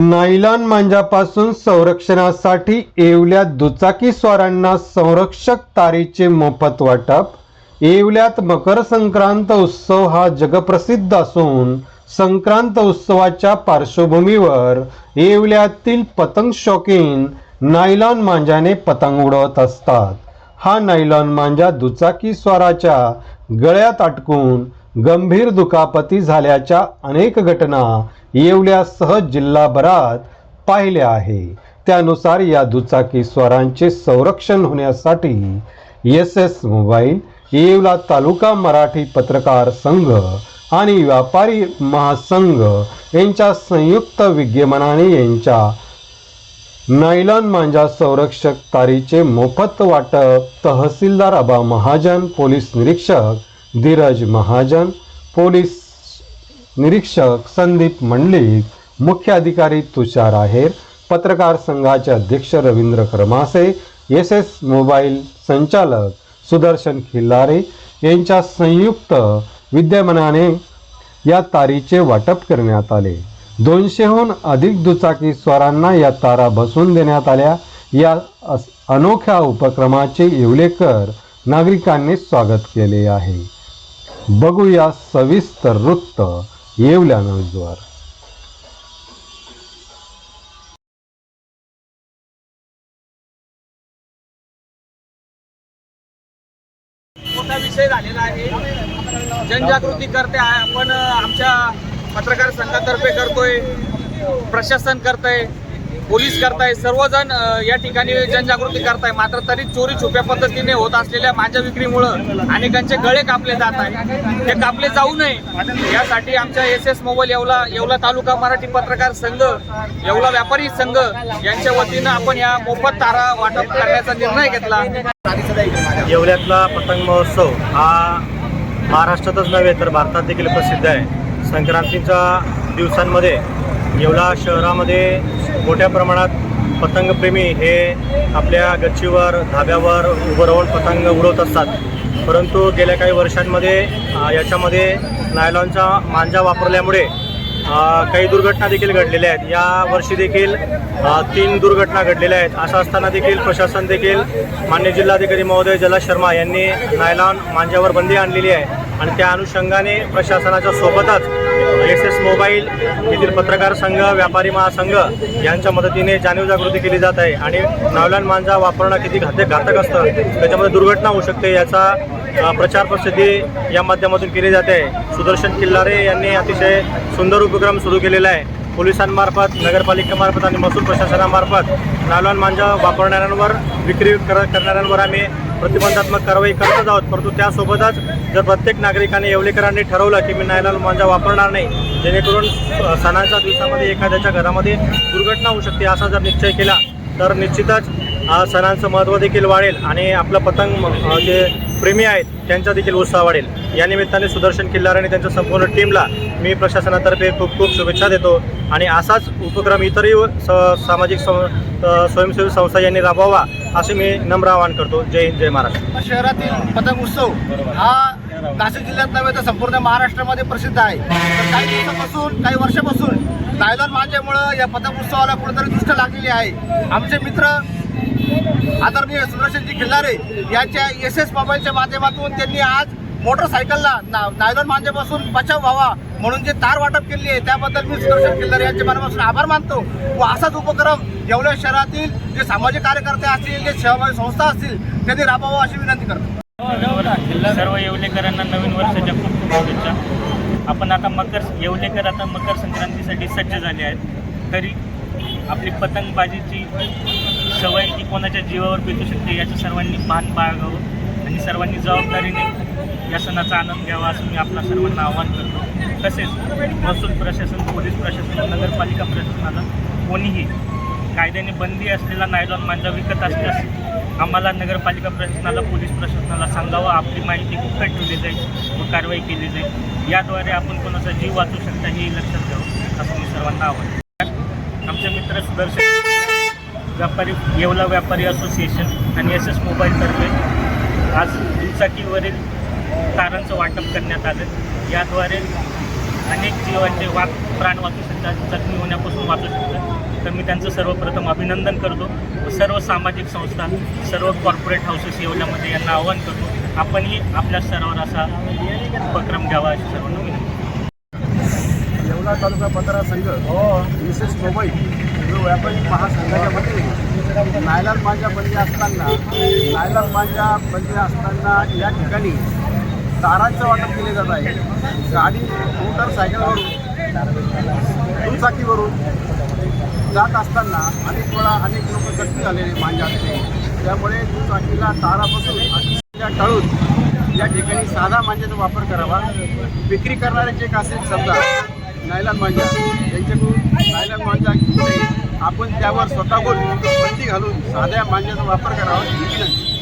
Nylon मांजापासून संरक्षणासाठी येवल्यात दुचाकी स्वारांना संरक्षक तारेचे मोफत वाटप. येवल्यात मकर संक्रांत उत्सव हा जगप्रसिद्ध असून संक्रांत उत्सवाच्या पार्श्वभूमीवर येवल्यातील पतंग शौकीन नायलॉन मांजाने पतंग उडवत असतात. हा नायलॉन मांजा दुचाकी स्वाराच्या गळ्यात अटकून गंभीर दुखापती झाल्याच्या अनेक घटना येवल्यासह जिल्हाभरात पाहिल्या आहे. त्यानुसार या दुचाकी स्वारांचे संरक्षण होण्यासाठी S S mobile Yeola taluka Marathi पत्रकार संघ आणि व्यापारी महासंघ यांच्या संयुक्त विद्यमानाने यांच्या नायलॉन मांजा संरक्षक तारीचे मोफत वाटप तहसीलदार अबा महाजन पोलीस निरीक्षक धीरज महाजन पोलीस निरीक्षक संदीप मंडलिक मुख्य अधिकारी तुषार आहेर पत्रकार संघाचे अध्यक्ष Ravindra Kramase S S mobile संचालक सुदर्शन खिल्लारे यांच्या संयुक्त विद्यमानाने या तारीचे वाटप करण्यात आले. दोनशेहून अधिक दुचाकी स्वारांना या तारा बसवून देण्यात आल्या. या अस- अनोख्या उपक्रमाचे येवलेकर नागरिकांनी स्वागत केले आहे. बघूया सविस्तर वृत्त येवल्या न्यूजवर. मोठा विषय झालेला आहे. जनजागृती करते आहे आपण आमच्या पत्रकार संघातर्फे करतोय. प्रशासन करतंय. पोलीस करताय सर्वजण या ठिकाणी जनजागृती करताय. मात्र तरी चोरी छुप्या पद्धतीने होत असलेल्या माझ्या विक्रीमुळं अनेकांचे गळे कापले जात आहे ते कापले जाऊ नये. यासाठी आमच्या S S mobile Yeola Yeola taluka Marathi पत्रकार संघ येवला व्यापारी संघ यांच्या वतीनं आपण या मोफत तारा वाटप करण्याचा निर्णय घेतला. येवल्यातला पतंग महोत्सव हा महाराष्ट्रातच नव्हे तर भारतात देखील प्रसिद्ध आहे. संक्रांतीच्या दिवसांमध्ये येवला शहरामध्ये मोठ्या प्रमाणात पतंगप्रेमी हे आपल्या गच्चीवर धाब्यावर उभं राहून पतंग उडवत असतात. परंतु गेल्या काही वर्षांमध्ये याच्यामध्ये नायलॉनचा मांजा वापरल्यामुळे काही दुर्घटना देखील घडलेल्या आहेत. या वर्षी देखील तीन दुर्घटना घडलेल्या आहेत. असं असताना देखील प्रशासन देखील मान्य जिल्हाधिकारी महोदय जला शर्मा यांनी नायलॉन मांजावर बंदी आणलेली आहे. आणि त्या अनुषंगाने प्रशासनाच्या सोबतच एस एस मोबाईल येथील पत्रकार संघ व्यापारी महासंघ यांच्या मदतीने जाणीव जागृती केली जात आहे. आणि नावलान मांजा वापरणं किती घातक घातक असतं? त्याच्यामध्ये दुर्घटना होऊ शकते याचा प्रचार प्रसिद्धी या माध्यमातून केली जाते. सुदर्शन किल्लारे यांनी अतिशय सुंदर उपक्रम सुरू केलेला आहे. पोलिसांमार्फत नगरपालिकेमार्फत आणि महसूल प्रशासनामार्फत नालवान मांजा वापरणाऱ्यांवर विक्री कर करणाऱ्यांवर आम्ही प्रतिबंधात्मक कारवाई करतच आहोत. परंतु त्यासोबतच जर प्रत्येक नागरिकाने येवलेकरांनी ठरवलं की मी नायलॉन मांजा वापरणार नाही जेणेकरून सणाच्या दिवसामध्ये एखाद्याच्या घरामध्ये दुर्घटना होऊ शकते असा जर निश्चय केला तर निश्चितच सणांचं महत्त्व देखील वाढेल आणि आपलं पतंग जे प्रेमी आहेत त्यांचा देखील उत्साह वाढेल. या निमित्ताने सुदर्शन किल्लार आणि त्यांच्या संपूर्ण टीमला मी प्रशासनातर्फे खूप खूप शुभेच्छा देतो आणि असाच उपक्रम इतरही स सामाजिक सं स्वयंसेवी संस्था यांनी राबवावा असे मी नम्र आवाहन करतो. जय हिंद जय महाराष्ट्र. शहरातील पतंग उत्सव हा नाशिक जिल्ह्यात नव्हे तर संपूर्ण महाराष्ट्रामध्ये प्रसिद्ध आहे. तर काही दिवसापासून काही वर्षापासून नायलॉन मांजेमुळं या पतंग उत्सवाला कुठेतरी दृष्ट लागलेली आहे. आमचे मित्र आदरणीय सुदर्शनजी खिल्लारे यांच्या एस एस मोबाईलच्या माध्यमातून त्यांनी आज मोटरसायकलला ना नायलॉन मांजेपासून बचाव व्हावा म्हणून जे तार वाटप केली आहे त्याबद्दल मी सुदर्शन किल्लर यांच्या मनापासून आभार मानतो. व असाच उपक्रम येवल्या शहरातील जे सामाजिक कार्यकर्ते असतील जे सहभागी संस्था असतील त्यांनी राबवावं अशी विनंती करतो. सर्व येवलेकरांना नवीन वर्षाच्या खूप खूप शुभेच्छा. आपण आता मकर येवलेकर आता मकर संक्रांतीसाठी सज्ज झाले आहेत. तरी आपली पतंगबाजीची सवय ही कोणाच्या जीवावर बेतू शकते याचं सर्वांनी भान बाळगावं आणि सर्वांनी जबाबदारीने या सणाचा आनंद घ्यावा असं मी आपल्या सर्वांना आवाहन करतो. तसेच महसूल प्रशासन पोलीस प्रशासन नगरपालिका प्रशासनाला कोणीही कायद्याने बंदी असलेला नायलॉन मांजा विकत असल्यास आम्हाला नगरपालिका प्रशासनाला पोलीस प्रशासनाला सांगावं. आपली माहिती गुप्त ठेवली जाईल? व कारवाई केली जाईल. याद्वारे आपण कोणाचा जीव वाचू शकता हे लक्षात घ्यावं असं मी सर्वांना आवाहन आमचे मित्र सुदर्शन व्यापारी येवला व्यापारी असोसिएशन आणि एस एस मोबाईलतर्फे आज दुचाकीवरील तारांचं वाटप करण्यात आलं. याद्वारे अनेक जीवांचे वाद प्राण वाचू शकतात जखमी होण्यापासून वाचू शकतात. तर मी त्यांचं सर्वप्रथम अभिनंदन करतो. सर्व सामाजिक संस्था सर्व कॉर्पोरेट हाऊसेस येवल्यामध्ये यांना आवाहन करतो. आपणही आपल्या स्तरावर असा उपक्रम घ्यावा अशी सर्वांना विनंती. येवला तालुका पत्रा संघ विशेष मुंबई जो व्यापारी महासंघाच्या वतीने नायलॉन मांजा बंदी असताना नायलॉन मांजा बंदी असताना या ठिकाणी तारांचं वाटप केले जात आहे. गाडी मोटरसायकलवरून दुचाकीवरून जात असताना अनेक वेळा अनेक लोक जखमी झालेले मांजा असते त्यामुळे दुचाकीला तारापासून अतिशय टाळून या ठिकाणी साधा मांजाचा वापर करावा. विक्री करणारे जे असेल समजा नायलान मांजा यांच्याकडून नायलान मांजा आपण त्यावर स्वतःहून बंदी घालून साध्या मांजाचा वापर करावा ही विनंती.